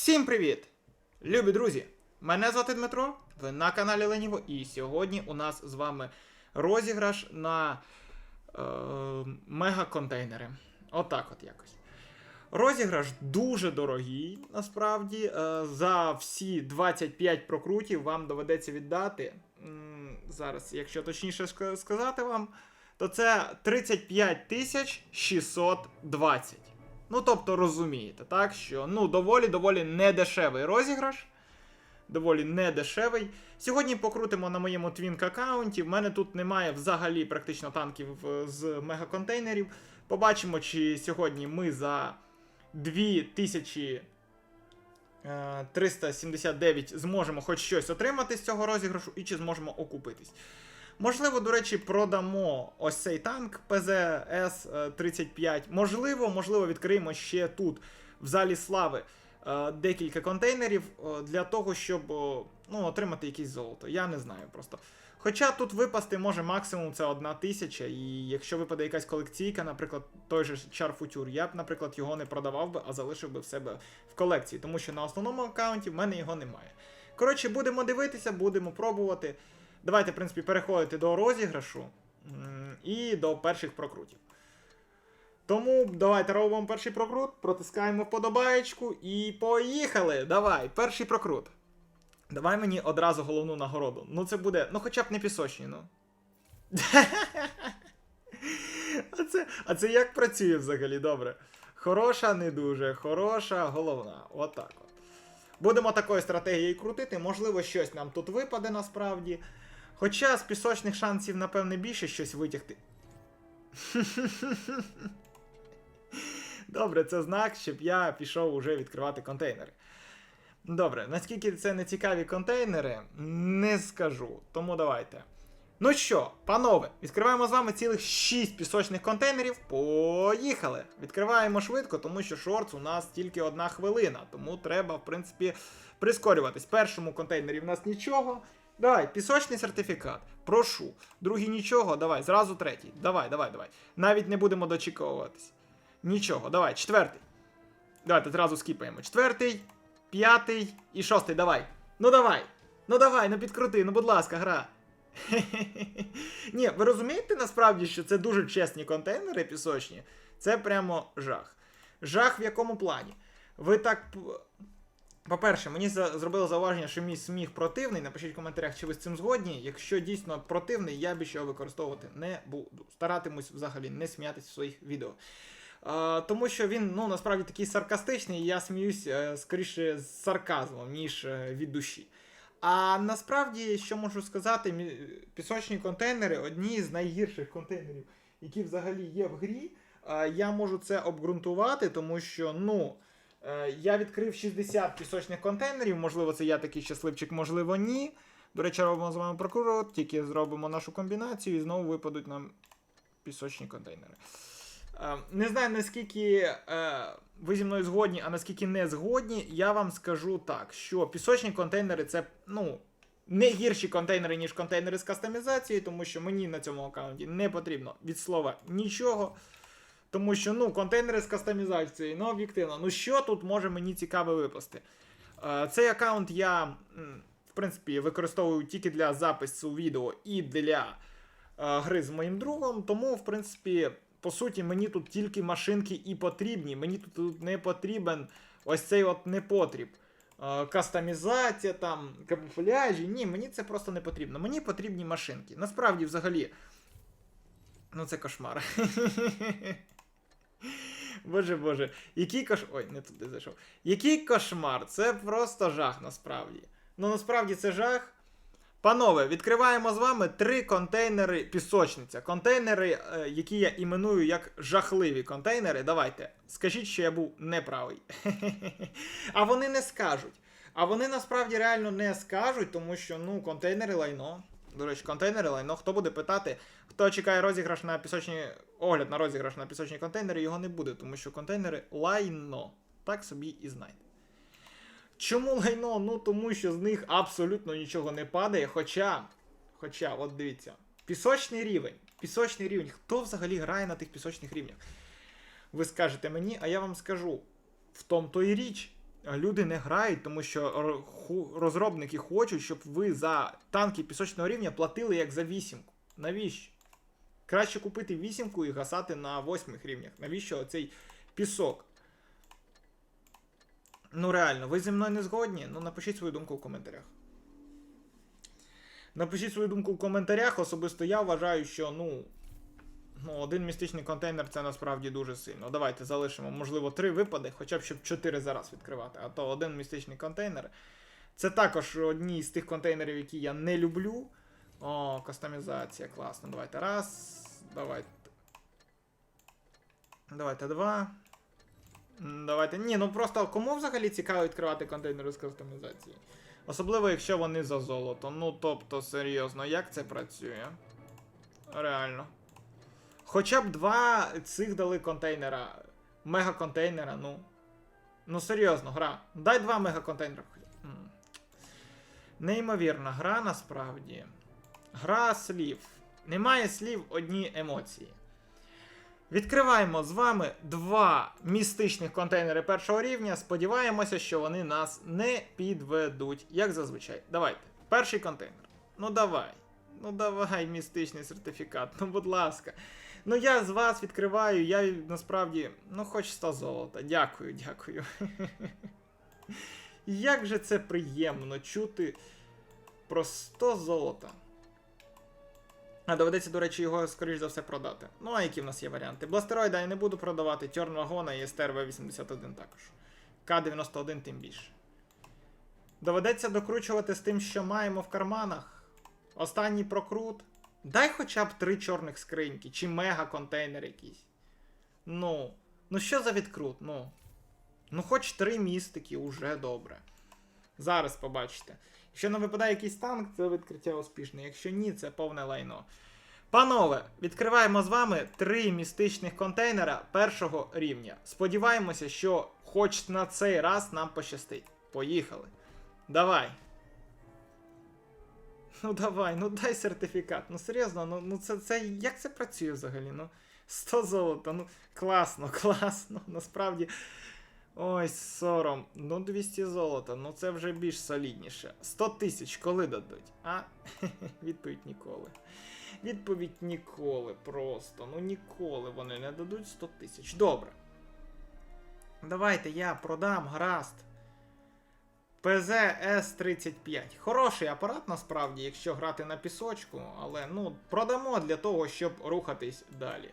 Всім привіт! Любі друзі! Мене звати Дмитро, ви на каналі Леніво, і сьогодні у нас з вами розіграш на е, мегаконтейнери. Отак от якось. Розіграш дуже дорогий, насправді. Е, за всі 25 прокрутів вам доведеться віддати. Зараз, якщо точніше сказати вам, то це 35 тисяч 620. Ну, тобто, розумієте, так, що ну, доволі доволі недешевий розіграш. Доволі недешевий. Сьогодні покрутимо на моєму Twink аккаунті. В мене тут немає взагалі практично танків е, з мегаконтейнерів. Побачимо, чи сьогодні ми за 2379 зможемо хоч щось отримати з цього розіграшу, і чи зможемо окупитись. Можливо, до речі, продамо ось цей танк ПЗС-35. Можливо, можливо, відкриємо ще тут, в залі слави, е, декілька контейнерів е, для того, щоб ну, отримати якесь золото. Я не знаю просто. Хоча тут випасти може максимум це одна тисяча, і якщо випаде якась колекційка, наприклад, той же Char Future, я б, наприклад, його не продавав би, а залишив би в себе в колекції, тому що на основному аккаунті в мене його немає. Коротше, будемо дивитися, будемо пробувати. Давайте, в принципі, переходити до розіграшу і до перших прокрутів. Тому давайте робимо перший прокрут, протискаємо вподобаєчку і поїхали! Давай, перший прокрут. Давай мені одразу головну нагороду. Ну це буде, ну хоча б не пісочні, ну. а, це, а це як працює взагалі? Добре. Хороша, не дуже, хороша, головна. Отак от. Будемо такою стратегією крутити. Можливо, щось нам тут випаде насправді. Хоча з пісочних шансів, напевне, більше щось витягти. Добре, це знак, щоб я пішов уже відкривати контейнери. Добре, наскільки це не цікаві контейнери, не скажу. Тому давайте. Ну що, панове, відкриваємо з вами цілих 6 пісочних контейнерів. Поїхали! Відкриваємо швидко, тому що шортс у нас тільки одна хвилина, тому треба, в принципі, прискорюватись. В першому контейнері в нас нічого. Давай, пісочний сертифікат. Прошу. Другий нічого, давай, зразу третій. Давай, давай, давай. Навіть не будемо дочіковуватись. Нічого, давай, четвертий. Давайте зразу скіпаємо. Четвертий, п'ятий і шостий. Давай. Ну давай. Ну давай, ну підкрути, ну будь ласка, гра. Ні, ви розумієте насправді, що це дуже чесні контейнери пісочні? Це прямо жах. Жах в якому плані? Ви так. По-перше, мені за- зробило зауваження, що мій сміх противний. Напишіть в коментарях, чи ви з цим згодні. Якщо дійсно противний, я більше його використовувати не буду. Старатимусь взагалі не сміятися в своїх відео. А, тому що він ну, насправді такий саркастичний, і я сміюсь е, скоріше з сарказмом, ніж е, від душі. А насправді, що можу сказати, пісочні контейнери одні з найгірших контейнерів, які взагалі є в грі. Е, Я можу це обґрунтувати, тому що, ну. Е, Я відкрив 60 пісочних контейнерів, можливо, це я такий щасливчик, можливо, ні. До речі, робимо з вами прокурор, тільки зробимо нашу комбінацію і знову випадуть нам пісочні контейнери. Е, Не знаю, наскільки е, ви зі мною згодні, а наскільки не згодні, я вам скажу так, що пісочні контейнери це ну, не гірші контейнери, ніж контейнери з кастомізацією, тому що мені на цьому аккаунті не потрібно від слова нічого. Тому що ну, контейнери з кастомізацією, ну об'єктивно, ну що тут може мені цікаве випасти? Е, Цей аккаунт я, в принципі, використовую тільки для запису відео і для е, гри з моїм другом. Тому, в принципі, по суті, мені тут тільки машинки і потрібні. Мені тут, не потрібен ось цей от непотріб. Е, Кастомізація, там, камуфляжі. Ні, мені це просто не потрібно. Мені потрібні машинки. Насправді, взагалі. Ну, це кошмар. Боже боже, який кош... Ой, не туди зайшов. Який кошмар? Це просто жах насправді. Ну насправді це жах. Панове, відкриваємо з вами три контейнери пісочниця. Контейнери, е, які я іменую як жахливі контейнери. Давайте, скажіть, що я був неправий. А вони не скажуть. А вони насправді реально не скажуть, тому що ну, контейнери лайно. До речі, контейнери лайно. Хто буде питати, хто чекає розіграш на пісочні. Огляд на розіграш на пісочні контейнери, його не буде, тому що контейнери лайно. Так собі і знайте. Чому лайно? Ну тому що з них абсолютно нічого не падає. Хоча, хоча, от дивіться, пісочний рівень. Пісочний рівень. Хто взагалі грає на тих пісочних рівнях? Ви скажете мені, а я вам скажу. В тому то і річ. Люди не грають, тому що розробники хочуть, щоб ви за танки пісочного рівня платили як за вісімку. Навіщо? Краще купити вісімку і гасати на восьмих рівнях. Навіщо оцей пісок? Ну реально, ви зі мною не згодні? Ну напишіть свою думку в коментарях. Напишіть свою думку в коментарях. Особисто я вважаю, що ну. Ну, один містичний контейнер це насправді дуже сильно. Давайте залишимо, можливо, три випади, хоча б щоб чотири зараз відкривати. А то один містичний контейнер. Це також одні з тих контейнерів, які я не люблю. О, кастомізація, класно. Давайте раз. Давайте. Давайте два. Давайте. Ні, ну просто кому взагалі цікаво відкривати контейнери з кастомізації? Особливо, якщо вони за золото. Ну, тобто, серйозно, як це працює? Реально. Хоча б два цих дали контейнера. Мега-контейнера, ну. Ну, серйозно, гра. Дай два мега-контейнера. Неймовірна гра насправді. Гра слів. Немає слів, одні емоції. Відкриваємо з вами два містичних контейнери першого рівня. Сподіваємося, що вони нас не підведуть, як зазвичай. Давайте. Перший контейнер. Ну давай. Ну давай, містичний сертифікат. Ну, будь ласка. Ну я з вас відкриваю, я насправді, ну хоч 100 золота. Дякую, дякую. Як же це приємно чути про 100 золота. А доведеться, до речі, його, скоріш за все, продати. Ну, а які в нас є варіанти? Бластероїда я не буду продавати, Тьорн Вагона і СТРВ 81 також. К-91 тим більше. Доведеться докручувати з тим, що маємо в карманах. Останній прокрут. Дай хоча б три чорних скриньки, чи мега-контейнер якийсь. Ну. Ну що за відкрут? Ну. Ну, хоч три містики, уже добре. Зараз побачите. Якщо нам випадає якийсь танк, це відкриття успішне. Якщо ні, це повне лайно. Панове, відкриваємо з вами три містичних контейнера першого рівня. Сподіваємося, що хоч на цей раз нам пощастить. Поїхали. Давай. Ну давай, ну дай сертифікат. Ну серйозно, ну, ну це, це як це працює взагалі? Ну 100 золота, ну класно, класно. Насправді. Ой, сором. Ну 200 золота, ну це вже більш солідніше. 100 тисяч коли дадуть? А? Відповідь ніколи. Відповідь ніколи просто. Ну ніколи вони не дадуть 100 тисяч. Добре. Давайте я продам гаразд. ПЗ-С35. Хороший апарат насправді, якщо грати на пісочку, але ну, продамо для того, щоб рухатись далі.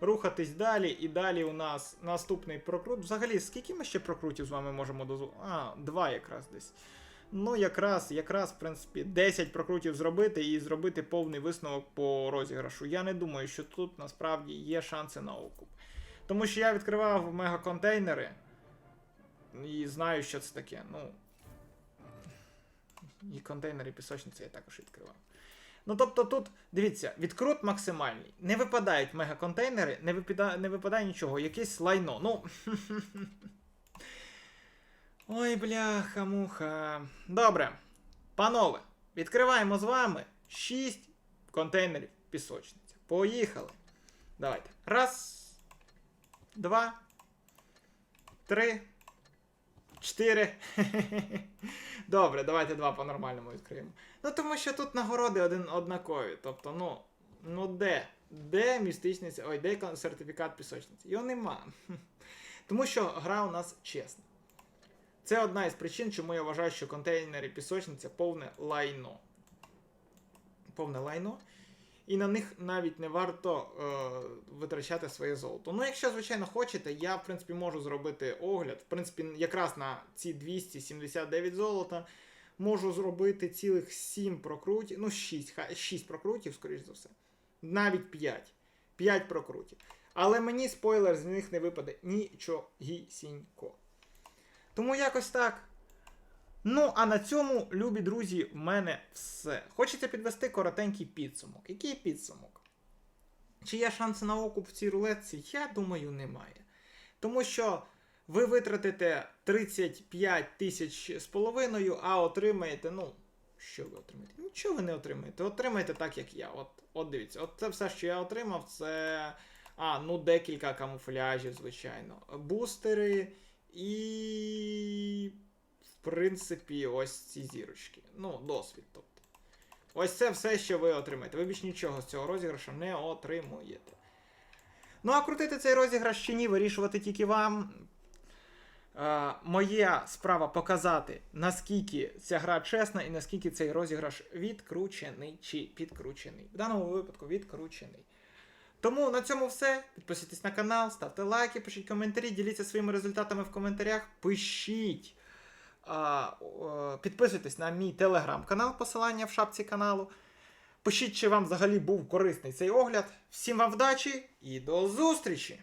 Рухатись далі, і далі у нас наступний прокрут. Взагалі, скільки ми ще прокрутів з вами можемо дозволити? А, два якраз десь. Ну, якраз, якраз, в принципі, 10 прокрутів зробити і зробити повний висновок по розіграшу. Я не думаю, що тут насправді є шанси на окуп. Тому що я відкривав мегаконтейнери і знаю, що це таке. Ну. І контейнери пісочниці я також відкривав. Ну, тобто тут, дивіться, відкрут максимальний. Не випадають мегаконтейнери, не, випада, не випадає нічого, якесь лайно. Ну. Ой, бляха, муха. Добре. Панове, відкриваємо з вами 6 контейнерів пісочниці. Поїхали. Давайте. Раз. Два. Три. Чотири. Добре, давайте два по-нормальному відкриємо. Ну тому що тут нагороди один однакові. Тобто, ну. Ну де? Де містичниця? Ой, де сертифікат пісочниці? Його нема. Тому що гра у нас чесна. Це одна із причин, чому я вважаю, що контейнери пісочниця повне лайно. Повне лайно. І на них навіть не варто е, витрачати своє золото. Ну, якщо, звичайно, хочете, я, в принципі, можу зробити огляд. В принципі, якраз на ці 279 золота можу зробити цілих 7 прокрутів. Ну, 6, 6 прокрутів, скоріш за все. Навіть 5. 5 прокрутів. Але мені спойлер з них не випаде нічогісінько. Тому якось так. Ну, а на цьому, любі друзі, в мене все. Хочеться підвести коротенький підсумок. Який підсумок? Чи є шанси на окуп в цій рулетці? Я думаю, немає. Тому що ви витратите 35 тисяч з половиною, а отримаєте, ну, що ви отримаєте? Нічого ви не отримаєте. Отримаєте так, як я. От, от дивіться, от це все, що я отримав, це. А, ну декілька камуфляжів, звичайно. Бустери І. Принципі, ось ці зірочки. Ну, досвід, тобто. Ось це все, що ви отримаєте. Ви більш нічого з цього розіграшу не отримуєте. Ну, а крутити цей розіграш чи ні, вирішувати тільки вам. Е, моя справа показати, наскільки ця гра чесна і наскільки цей розіграш відкручений чи підкручений. В даному випадку відкручений. Тому на цьому все. Підписуйтесь на канал, ставте лайки, пишіть коментарі, діліться своїми результатами в коментарях. Пишіть. Підписуйтесь на мій телеграм-канал, посилання в шапці каналу. Пишіть, чи вам взагалі був корисний цей огляд. Всім вам вдачі і до зустрічі!